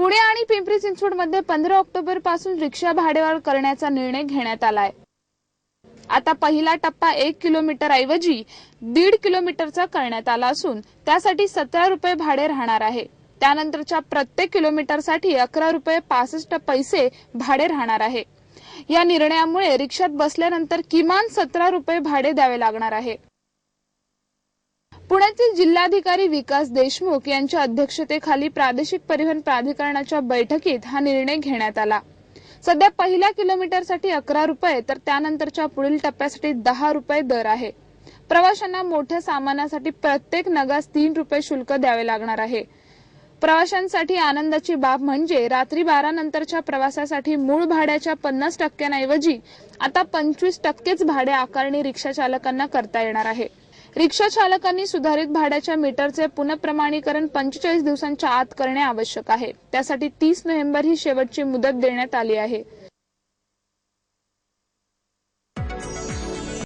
पुणे आणि पिंपरी चिंचवडमध्ये पंधरा ऑक्टोबरपासून रिक्षा भाडेवाढ करण्याचा निर्णय घेण्यात आलाय. आता पहिला टप्पा एक किलोमीटर ऐवजी दीड किलोमीटरचा करण्यात आला असून त्यासाठी सतरा रुपये भाडे राहणार आहे. त्यानंतरच्या प्रत्येक किलोमीटरसाठी अकरा रुपये पासष्ट पैसे भाडे राहणार आहे. या निर्णयामुळे रिक्षात बसल्यानंतर किमान सतरा रुपये भाडे द्यावे लागणार आहे. पुण्यातील जिल्हाधिकारी विकास देशमुख यांच्या अध्यक्षतेखाली प्रादेशिक परिवहन प्राधिकरणाच्या बैठकीत हा निर्णय घेण्यात आला. सध्या पहिल्या किलोमीटरसाठी अकरा रुपये तर त्यानंतरच्या पुढील टप्प्यासाठी दहा रुपये दर आहे. प्रवाशांना मोठ्या सामानासाठी प्रत्येक नगास तीन रुपये शुल्क द्यावे लागणार आहे. प्रवाशांसाठी आनंदाची बाब म्हणजे रात्री बारा नंतरच्या प्रवासासाठी मूळ भाड्याच्या पन्नास टक्क्यांऐवजी आता पंचवीस टक्केच भाडे आकारणी रिक्षा चालकांना करता येणार आहे. रिक्षा चालकांनी सुधारित भाड्याच्या मीटरचे पुनप्रमाणीकरण पंचेचाळीस दिवसांच्या आत करणे आवश्यक आहे. त्यासाठी तीस नोव्हेंबर ही शेवटची मुदत देण्यात आली आहे.